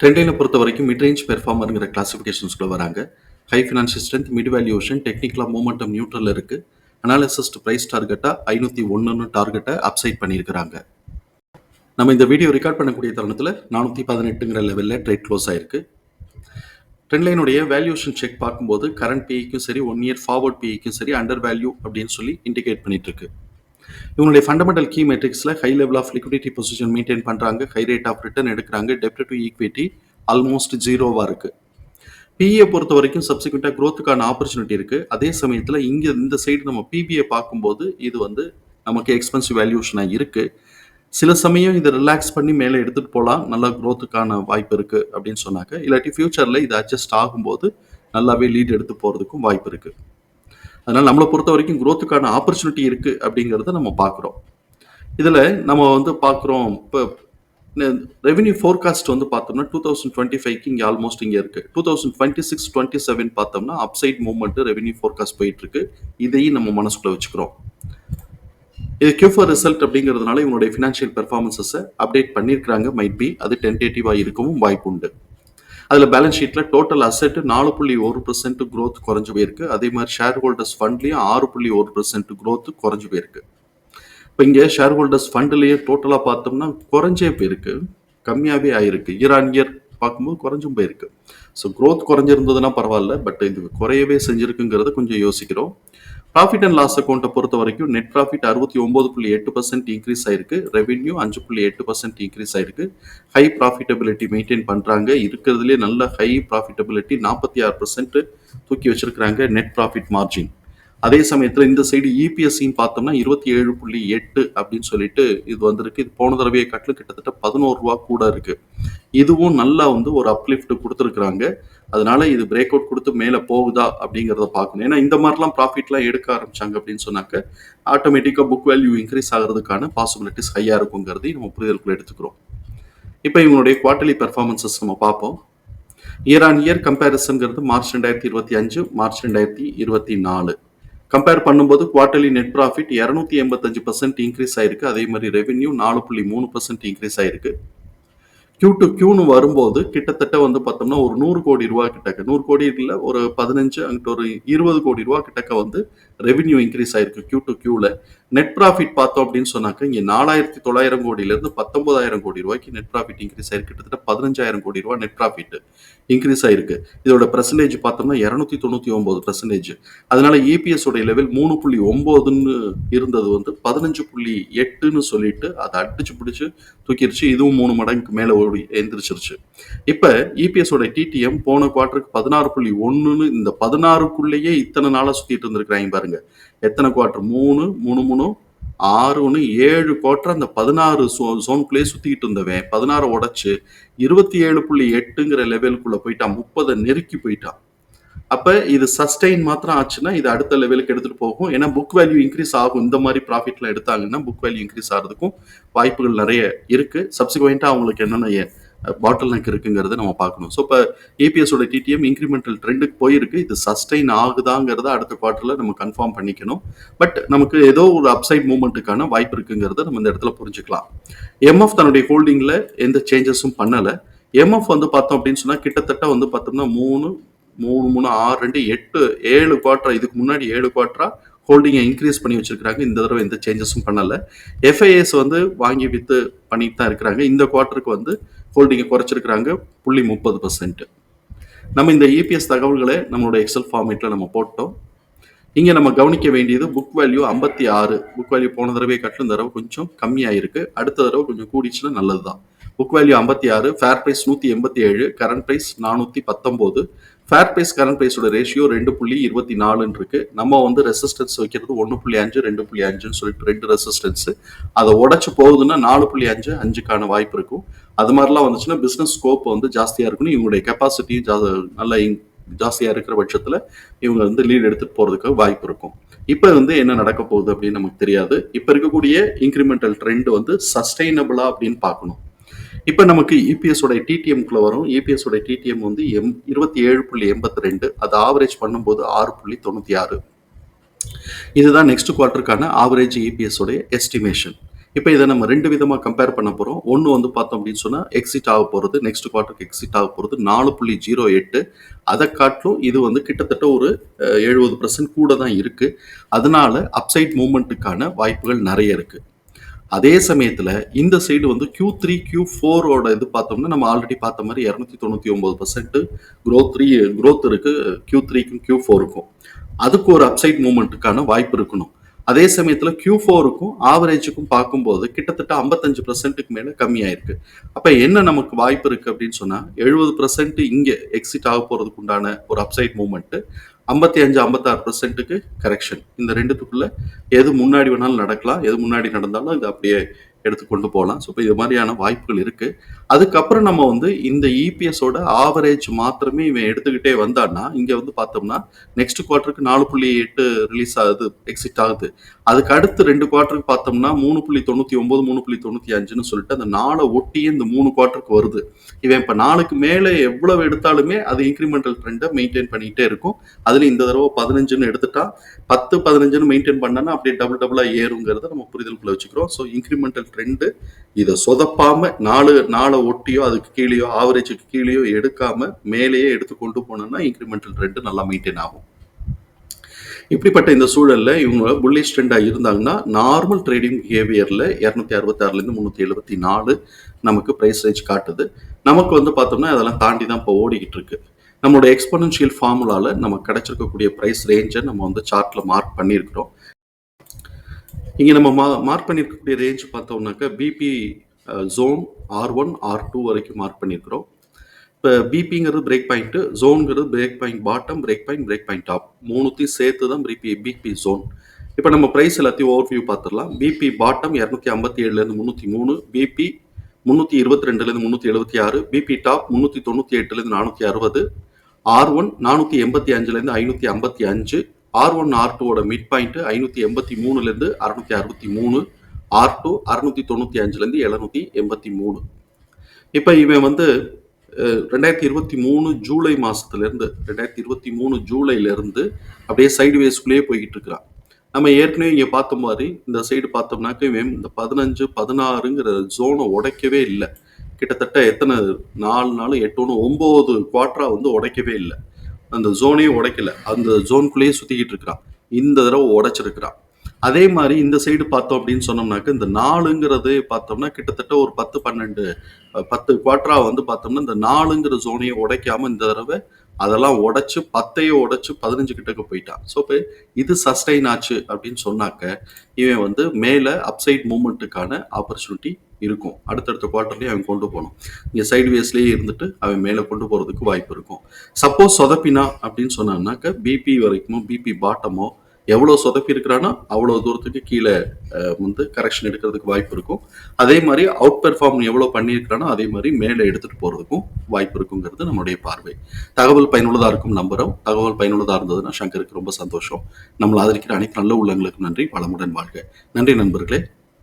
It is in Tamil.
ட்ரெண்டைனை பொறுத்த வரைக்கும் மிட் ரேஞ்ச் பெர்ஃபார்மருங்கிற கிளாஸிஃபிகேஷன்ஸ்குள்ளே வராங்க. High financial strength mid valuation டெக்னிக்கலாக மூமெண்டம் நியூட்ரல் இருக்கு. அனாலிசிஸ்ட் ப்ரைஸ் டார்கெட்டாக ஐநூற்றி ஒன்றுன்னு டார்கெட்டை அப்சைட் பண்ணியிருக்கிறாங்க. நம்ம இந்த வீடியோ ரெக்கார்ட் பண்ணக்கூடிய தருணத்தில் நானூற்றி பதினெட்டுங்கிற லெவலில் ட்ரேட் க்ளோஸ் ஆயிருக்கு. ட்ரெண்ட்லைனுடைய வேல்யூஷன் செக் பார்க்கும்போது கரண்ட் பிஐக்கும் சரி ஒன் இயர் ஃபார்வர்ட் பிஇக்கும் சரி அண்டர் வேல்யூ அப்படின்னு சொல்லி இண்டிகேட் பண்ணிட்டு இருக்கு. இவங்களுடைய fundamental key மெட்ரிக்ஸில் high level of liquidity position maintain பண்ணுறாங்க ஹை ரேட் ஆஃப் ரிட்டர்ன் எடுக்கிறாங்க. டெப்ட் டு ஈக்விட்டி ஆல்மோஸ்ட் ஜீரோவாக இருக்குது பிஏ பொறுத்த வரைக்கும் சப்சிக்வெண்ட்டாக க்ரோத்துக்கான ஆப்பர்ச்சுனிட்டி இருக்குது அதே சமயத்தில் இங்கே இந்த சைடு நம்ம பிபிஐ பார்க்கும்போது இது வந்து நமக்கு எக்ஸ்பென்சிவ் வேல்யூஷனாக இருக்குது சில சமயம் இதை ரிலாக்ஸ் பண்ணி மேலே எடுத்துகிட்டு போகலாம் நல்லா க்ரோத்துக்கான வாய்ப்பு இருக்குது அப்படின்னு சொன்னாக்க இல்லாட்டி ஃப்யூச்சரில் இது அட்ஜஸ்ட் ஆகும்போது நல்லாவே லீட் எடுத்து போகிறதுக்கும் வாய்ப்பு இருக்குது அதனால் நம்மளை பொறுத்த வரைக்கும் குரோத்துக்கான ஆப்பர்ச்சுனிட்டி இருக்குது அப்படிங்கிறத நம்ம பார்க்குறோம். இதில் நம்ம வந்து பார்க்குறோம் இப்போ ரெவென்யூ ஃபோர்காஸ்ட் வந்து பார்த்தோம்னா டூ தௌசண்ட் டுவெண்ட்டி ஃபைவ்க்கு இங்கே ஆல்மோஸ்ட் இங்கே இருக்குது two thousand twenty six twenty seven பார்த்தோம்னா அப்சைட் மூவ்மெண்ட்டு ரெவென்யூ ஃபோர்காஸ்ட் போயிட்டுருக்கு. இதையும் நம்ம மனசுக்குள்ளே வச்சுக்கிறோம். இது கியூஃபர் ரிசல்ட் அப்படிங்கிறதுனால இவங்களுடைய ஃபினான்ஷியல் பெர்ஃபார்மன்ஸஸை அப்டேட் பண்ணியிருக்கிறாங்க மைட் பி அது டென்டேட்டிவாக இருக்கவும் வாய்ப்பு உண்டு அதில் பேலன்ஸ் ஷீட்டில் டோட்டல் அசெட் நாலு புள்ளி ஒரு பர்சன்ட் க்ரோத் குறைஞ்சு போயிருக்கு. அதே மாதிரி ஷேர் ஹோல்டர்ஸ் ஃபண்ட்லேயும் ஆறு புள்ளி ஒரு பர்சன்ட் க்ரோத் குறைஞ்சு போயிருக்கு. இப்போ இங்கே ஷேர் ஹோல்டர்ஸ் ஃபண்ட்லேயே டோட்டலாக பார்த்தோம்னா குறைஞ்சே போயிருக்கு. கம்மியாகவே ஆயிருக்கு. இயர் ஆன் இயர் பார்க்கும்போது குறைஞ்சும் போயிருக்கு. ஸோ க்ரோத் குறைஞ்சிருந்ததுன்னா பரவாயில்ல. பட் இது குறையவே செஞ்சுருக்குங்கிறத கொஞ்சம் யோசிக்கிறோம். ப்ராஃபிட் அண்ட் லாஸ் அக்கௌண்ட்டை பொறுத்த வரைக்கும் நெட் ப்ராஃபிட் அறுபத்தி ஒம்பது புள்ளி எட்டு பர்சன்ட் இன்க்ரீஸ் ஆயிருக்கு. ரெவென்யூ அஞ்சு புள்ளி எட்டு பர்சன்ட் இன்க்ரீஸ் ஆயிருக்கு. ஹை ப்ராஃபிட்டபிலிட்டி மெயின்டைன் பண்ணுறாங்க இருக்கிறதுலே நல்ல ஹை ப்ராஃபிட்டபிலிட்டி நாற்பத்தி ஆறு பர்சன்ட் தூக்கி வச்சிருக்கிறாங்க நெட் ப்ராஃபிட் மார்ஜின் அதே சமயத்தில் இந்த சைடு இபிஎஸ்சின்னு பார்த்தோம்னா இருபத்தி ஏழு புள்ளி எட்டு அப்படின்னு சொல்லிட்டு இது வந்திருக்கு. இது போன தடவையை கட்டில் கிட்டத்தட்ட பதினோரு ரூபா கூட இருக்கு. இதுவும் நல்லா வந்து ஒரு அப்லிஃப்ட் கொடுத்துருக்குறாங்க. அதனால இது பிரேக் அவுட் கொடுத்து மேலே போகுதா அப்படிங்கிறத பார்க்கணும். ஏன்னா இந்த மாதிரிலாம் ப்ராஃபிட்லாம் எடுக்க ஆரம்பிச்சாங்க அப்படின்னு சொன்னாக்க ஆட்டோமேட்டிக்காக புக் வேல்யூ இன்க்ரீஸ் ஆகிறதுக்கான பாசிபிலிட்டிஸ் ஹையாக இருக்குங்கிறதையும் நம்ம புரிதலுக்குள்ள எடுத்துக்கிறோம். இப்போ இவங்களுடைய குவார்டர்லி பெர்ஃபார்மன்சஸ் நம்ம பார்ப்போம். இயர் ஆன் இயர் கம்பேரிசன்கிறது மார்ச் ரெண்டாயிரத்தி இருபத்தி அஞ்சு மார்ச் ரெண்டாயிரத்தி இருபத்தி நாலு. கம்பேர் பண்ணும்போது குவார்டர்லி நெட் ப்ராஃபிட் இரநூத்தி எண்பத்தஞ்சு பர்சன்ட் இன்க்ரீஸ் ஆயிருக்கு. அதே மாதிரி ரெவென்யூ நாலு புள்ளி மூணு பர்சன்ட் இன்க்ரீஸ் ஆயிருக்கு. கியூ டு கியூன்னு வரும்போது கிட்டத்தட்ட வந்து பார்த்தோம்னா ஒரு நூறு கோடி ரூபா கிட்டக்க நூறு கோடி இல்லை ஒரு பதினஞ்சு அங்கிட்ட ஒரு இருபது கோடி ரூபா கிட்டக்க வந்து ரெவென்யூ இன்க்ரீஸ் ஆயிருக்கு கியூ டு கியூவில் நெட் ப்ராஃபிட் பார்த்தோம் அப்படின்னு சொன்னாக்க இங்கே நாலாயிரத்தி தொள்ளாயிரம் கோடியிலேருந்து பத்தொன்பதாயிரம் கோடி ரூபாய்க்கு நெட் ப்ராஃபிட் இன்க்ரீஸ் ஆயிருக்கு. கிட்டத்தட்ட பதினஞ்சாயிரம் கோடி ரூபா நெட் ப்ராஃபிட் இன்க்ரீஸ் ஆயிருக்கு. இதோட பர்சன்டேஜ் பார்த்தோம்னா இரநூத்தி தொண்ணூற்றி ஒம்பது பர்சன்டேஜ் அதனால இபிஎஸ் உடைய லெவல் மூணு புள்ளி ஒம்போதுன்னு இருந்தது வந்து பதினஞ்சு புள்ளி எட்டுன்னு சொல்லிட்டு அதை அடிச்சு பிடிச்சு தூக்கிடுச்சு. இதுவும் மூணு மடங்குக்கு மேலே ஓடி எந்திரிச்சிருச்சு. இப்போ இபிஎஸோட டிடிஎம் போன குவார்ட்டருக்கு பதினாறு புள்ளி ஒன்றுன்னு இந்த பதினாறுக்குள்ளேயே இத்தனை நாளாக சுற்றிட்டு இருந்திருக்கிறாங்க பாருங்க. எத்தனை குவார்ட்டர் மூணு மூணு மூணு ஆறு ஒன்று ஏழு குவார்ட்டர் அந்த பதினாறு சோ ஜோனுக்குள்ளேயே சுற்றிக்கிட்டு இருந்தவன். பதினாறு உடச்சு இருபத்தி ஏழு புள்ளி எட்டுங்கிற லெவலுக்குள்ளே போயிட்டான் முப்பதை நெருக்கி போயிட்டான் அப்போ இது சஸ்டெயின் மாத்திரம் ஆச்சுன்னா இது அடுத்த லெவலுக்கு எடுத்துகிட்டு போகும். ஏன்னா புக் வேல்யூ இன்க்ரீஸ் ஆகும். இந்த மாதிரி ப்ராஃபிட்ல எடுத்தாங்கன்னா புக் வேல்யூ இன்க்ரீஸ் ஆகிறதுக்கும் வாய்ப்புகள் நிறைய இருக்குது சப்சிக்வெண்டா அவங்களுக்கு என்னென்ன பாட்டில் நெக் இருக்குங்கிறத நம்ம பார்க்கணும். ஸோ இப்போ ஏபிஎஸோட டிடிஎம் இன்க்ரிமெண்டல் ட்ரெண்டுக்கு போயிருக்கு. இது சஸ்டெயின் ஆகுதாங்கிறத அடுத்த குவார்ட்டரில் நம்ம கன்ஃபார்ம் பண்ணிக்கணும். பட் நமக்கு ஏதோ ஒரு அப்சைட் மூவ்மெண்ட்டுக்கான வாய்ப்பு இருக்குங்கிறத நம்ம இந்த இடத்துல புரிஞ்சுக்கலாம். எம்எஃப் தன்னுடைய ஹோல்டிங்கில் எந்த சேஞ்சஸும் பண்ணலை. எம்எஃப் வந்து பார்த்தோம் அப்படின்னு சொன்னால் கிட்டத்தட்ட வந்து பார்த்தோம்னா மூணு மூணு மூணு ஆறு ரெண்டு எட்டு ஏழு குவார்ட்டரா இதுக்கு முன்னாடி ஏழு குவார்ட்டரா ஹோல்டிங்கை இன்க்ரீஸ் பண்ணி வச்சிருக்காங்க இந்த தடவை எந்த சேஞ்சஸும் பண்ணலை. எஃப்ஐஎஸ் வந்து வாங்கி வித்து பண்ணிட்டு தான் இருக்கிறாங்க. இந்த குவார்ட்டருக்கு வந்து ஹோல்டிங்கை குறைச்சிருக்கிறாங்க. புள்ளி முப்பது பர்சன்ட் நம்ம இந்த இபிஎஸ் தகவல்களை நம்மளோட எக்ஸல் ஃபார்மேட்டில் நம்ம போட்டோம். இங்கே நம்ம கவனிக்க வேண்டியது புக் வேல்யூ ஐம்பத்தி ஆறு. புக் வேல்யூ போன தடவை கட்டின தடவை கொஞ்சம் கம்மியாக இருக்குது அடுத்த தடவை கொஞ்சம் கூடிச்சுன்னா நல்லது தான் புக் வேல்யூ ஐம்பத்தி ஆறு ஃபேர் ப்ரைஸ் நூற்றி எண்பத்தி ஏழு கரண்ட் ப்ரைஸ் நானூற்றி பத்தொம்போது. ஃபேர் ப்ரைஸ் கரண்ட் ப்ரைஸோட ரேஷியோ ரெண்டு புள்ளி இருபத்தி நாலுன்னு இருக்கு. நம்ம வந்து ரெசிஸ்டன்ஸ் வைக்கிறது ஒன்று புள்ளி அஞ்சு ரெண்டு புள்ளி அஞ்சுன்னு சொல்லிட்டு ரெண்டு ரெசிஸ்டன்ஸ் அதை உடச்சு போகுதுன்னா நாலு புள்ளி அஞ்சு அஞ்சுக்கான வாய்ப்பு இருக்கும். அது மாதிரிலாம் வந்துச்சுன்னா பிஸ்னஸ் ஸ்கோப் வந்து ஜாஸ்தியாக இருக்கணும் இவங்களுடைய கெப்பாசிட்டியும் ஜா நல்லா ஜாஸ்தியாக இருக்கிற பட்சத்தில் இவங்க வந்து லீட் எடுத்துகிட்டு போகிறதுக்கு வாய்ப்பு இருக்கும். இப்போ வந்து என்ன நடக்க போகுது அப்படின்னு நமக்கு தெரியாது. இப்போ இருக்கக்கூடிய இன்க்ரிமெண்டல் ட்ரெண்ட் வந்து சஸ்டைனபிளா அப்படின்னு பார்க்கணும். இப்போ நமக்கு இபிஎஸ் உடைய வரும். இபிஎஸ் உடைய டிடிஎம் வந்து எம் இருபத்தி ஏழு புள்ளி எண்பத்தி ரெண்டு. அதை ஆவரேஜ் பண்ணும்போது ஆறு புள்ளி தொண்ணூற்றி ஆறு. இதுதான் நெக்ஸ்ட் குவார்ட்டருக்கான ஆவரேஜ் இபிஎஸ் உடைய எஸ்டிமேஷன் இப்போ இதை நம்ம ரெண்டு விதமாக கம்பேர் பண்ண போகிறோம் ஒன்று வந்து பார்த்தோம் அப்படின்னு சொன்னால் எக்ஸிட் ஆக போகிறது நெக்ஸ்ட் குவார்ட்டருக்கு எக்ஸிட் ஆக போகிறது நாலு புள்ளி ஜீரோ எட்டு. அதை காட்டிலும் இது வந்து கிட்டத்தட்ட ஒரு எழுபது பர்சன்ட் கூட தான் இருக்குது அதனால அப்சைட் மூமெண்ட்டுக்கான வாய்ப்புகள் நிறைய இருக்குது அதே சமயத்தில் இந்த சைடு வந்து கியூ த்ரீ கியூ ஃபோரோட இது பார்த்தோம்னா நம்ம ஆல்ரெடி பார்த்த மாதிரி இரநூத்தி தொண்ணூற்றி ஒம்பது பர்சன்ட் க்ரோத் த்ரீ க்ரோத் இருக்குது கியூ த்ரீக்கும் கியூ ஃபோருக்கும் அதுக்கு ஒரு அப்சைட் மூமெண்ட்டுக்கான வாய்ப்பு இருக்கணும். அதே சமயத்தில் கியூ ஃபோருக்கும் ஆவரேஜுக்கும் பார்க்கும்போது கிட்டத்தட்ட ஐம்பத்தஞ்சு பர்சன்ட்டுக்கு மேலே கம்மியாயிருக்கு. அப்போ என்ன நமக்கு வாய்ப்பு இருக்குது அப்படின்னு சொன்னால் எழுபது பர்சன்ட் இங்கே எக்ஸிட் ஆக போகிறதுக்கு உண்டான ஒரு அப்சைட் மூமெண்ட்டு ஐம்பத்தி அஞ்சு ஐம்பத்தாறு பர்சன்ட்டுக்கு கரெக்ஷன் இந்த ரெண்டுத்துக்குள்ள எது முன்னாடி வேணாலும் நடக்கலாம் எது முன்னாடி நடந்தாலும் இது அப்படியே எடுத்து கொண்டு போகலாம். ஸோ இப்போ இது மாதிரியான வாய்ப்புகள் இருக்கு. அதுக்கப்புறம் நம்ம வந்து இந்த இபிஎஸோட ஆவரேஜ் மாத்திரமே இவன் எடுத்துக்கிட்டே வந்தான்னா இங்கே வந்து பார்த்தோம்னா நெக்ஸ்ட் குவார்ட்டருக்கு நாலு புள்ளி எட்டு ரிலீஸ் ஆகுது எக்ஸிட் ஆகுது. அதுக்கு அடுத்து ரெண்டு குவார்ட்டருக்கு பார்த்தோம்னா மூணு புள்ளி தொண்ணூற்றி ஒம்பது மூணு புள்ளி தொண்ணூற்றி அஞ்சுன்னு சொல்லிட்டு அந்த நாளை ஒட்டியே இந்த மூணு குவார்ட்டருக்கு வருது. இவன் இப்போ நாளுக்கு மேலே எவ்வளவு எடுத்தாலுமே அது இன்க்ரிமெண்டல் ட்ரெண்டை மெயின்டைன் பண்ணிக்கிட்டே இருக்கும். அதில் இந்த தடவை பதினஞ்சுன்னு எடுத்துட்டா பத்து பதினஞ்சுன்னு மெயின்டைன் பண்ணனா அப்படியே டபுள் டபுளாக ஏறுங்கிறத நம்ம புரிதலுக்குள்ள வச்சுக்கிறோம். ஸோ இன்க்ரிமெண்டல் ட்ரெண்டு இதை சொதப்பாம நாலு நாளை ஒட்டியோ அதுக்கு கீழேயோ ஆவரேஜுக்கு கீழேயோ எடுக்காம மேலேயே எடுத்து கொண்டு போனோம்னா இன்க்ரிமெண்டல் ட்ரெண்டு நல்லா மெயின்டைன் ஆகும். இப்படிப்பட்ட இந்த சூழல்ல இவங்க புல்லிஷ் ட்ரெண்டாக இருந்தாங்கன்னா நார்மல் ட்ரேடிங் பிஹேவியர்ல இரநூத்தி அறுபத்தாறுலேருந்து முந்நூற்றி எழுபத்தி நாலு நமக்கு ப்ரைஸ் ரேஞ்ச் காட்டுது. நமக்கு வந்து பார்த்தோம்னா அதெல்லாம் தாண்டி தான் இப்போ ஓடிக்கிட்டு இருக்கு. நம்மளோட எக்ஸ்பனன்ஷியல் ஃபார்முலால நமக்கு கிடைச்சிருக்கக்கூடிய ப்ரைஸ் ரேஞ்சை நம்ம வந்து சார்ட்ல மார்க் பண்ணியிருக்கிறோம். இங்கே நம்ம மா மார்க் பண்ணியிருக்கக்கூடிய ரேஞ்ச் பார்த்தோம்னாக்கா BP zone R one R two வரைக்கும் மார்க் பண்ணியிருக்கிறோம் இப்போ பிபிங்கிறது break point ஜோனுங்கிறது break point bottom break point break point top மூணுத்தையும் சேர்த்து தான் பிபி பிபி ஜோன் இப்போ நம்ம ப்ரைஸ் எல்லாத்தையும் ஓவர் வியூ பார்த்துடலாம். பிபி பாட்டம் இரநூத்தி ஐம்பத்தி ஏழுலேருந்து முந்நூற்றி மூணு பிபி முந்நூற்றி இருபத்தி ரெண்டுலேருந்து முந்நூற்றி எழுபத்தி ஆறு பிபி டாப் முந்நூற்றி தொண்ணூற்றி எட்டுலேருந்து நானூற்றி அறுபது ஆர் ஒன் நானூற்றி எண்பத்தி அஞ்சுலேருந்து ஐநூற்றி ஐம்பத்தி அஞ்சு ஆர் ஒன் ஆர் டூவோட மிட் பாயிண்ட் ஐநூற்றி எண்பத்தி மூணுலேருந்து அறுநூத்தி அறுபத்தி மூணு ஆர் டூ அறுநூத்தி தொண்ணூற்றி அஞ்சுலேருந்து எழுநூற்றி எண்பத்தி மூணு. இப்போ இவன் வந்து ரெண்டாயிரத்தி இருபத்தி மூணு ஜூலை மாசத்துலேருந்து ரெண்டாயிரத்தி இருபத்தி மூணு ஜூலைலேருந்து அப்படியே சைடு வேஸ்குள்ளேயே போய்கிட்டு இருக்கிறான் நம்ம ஏற்கனவே இங்கே பார்த்த மாதிரி இந்த சைடு பார்த்தோம்னாக்க இவன் இந்த பதினஞ்சு பதினாறுங்கிற ஜோனை உடைக்கவே இல்லை. கிட்டத்தட்ட எத்தனை நாலு நாள் எட்டு ஒன்று ஒம்பது குவார்ட்டரா வந்து உடைக்கவே இல்லை. அந்த ஜோனையே உடைக்கல. அந்த ஜோனுக்குள்ளேயே சுத்திக்கிட்டு இருக்கிறான். இந்த தடவை உடைச்சிருக்கிறான். அதே மாதிரி இந்த சைடு பார்த்தோம் அப்படின்னு சொன்னோம்னாக்க இந்த நாலுங்கிறது பார்த்தோம்னா கிட்டத்தட்ட ஒரு பத்து பன்னெண்டு பத்து குவார்டரா வந்து பார்த்தோம்னா இந்த நாலுங்கிற ஜோனையை உடைக்காம இந்த தடவை அதெல்லாம் உடைச்சு பத்தையே உடைச்சு பதினஞ்சு கிட்டக்கு போயிட்டான். ஸோ இப்போ இது சஸ்டைன் ஆச்சு அப்படின்னு சொன்னாக்க இவன் வந்து மேலே அப்சைட் மூமெண்ட்டுக்கான ஆப்பர்ச்சுனிட்டி இருக்கும். அடுத்தடுத்த குவார்டர்லேயும் அவன் கொண்டு போகணும். இங்கே சைடு வேஸ்லேயே இருந்துட்டு அவன் மேலே கொண்டு போகிறதுக்கு வாய்ப்பு இருக்கும். சப்போஸ் சொதப்பினா அப்படின்னு சொன்னான்னாக்க பிபி வரைக்குமோ பிபி பாட்டமோ எவ்வளோ சொதப்பி இருக்கிறானோ அவ்வளோ தூரத்துக்கு கீழே வந்து கரெக்ஷன் எடுக்கிறதுக்கு வாய்ப்பு இருக்கும். அதே மாதிரி அவுட் பெர்ஃபார்ம் எவ்வளோ பண்ணியிருக்கிறானோ அதே மாதிரி மேலே எடுத்துகிட்டு போகிறதுக்கும் வாய்ப்பு இருக்குங்கிறது நம்மளுடைய பார்வை. தகவல் பயனுள்ளதாக இருக்கும் நம்புகிறோம் தகவல் பயனுள்ளதாக இருந்ததுன்னா சங்கருக்கு ரொம்ப சந்தோஷம். நம்மளை ஆதரிக்கிற அனைத்து நல்ல உள்ளங்களுக்கு நன்றி. வளமுடன் வாழ்க. நன்றி நண்பர்களே.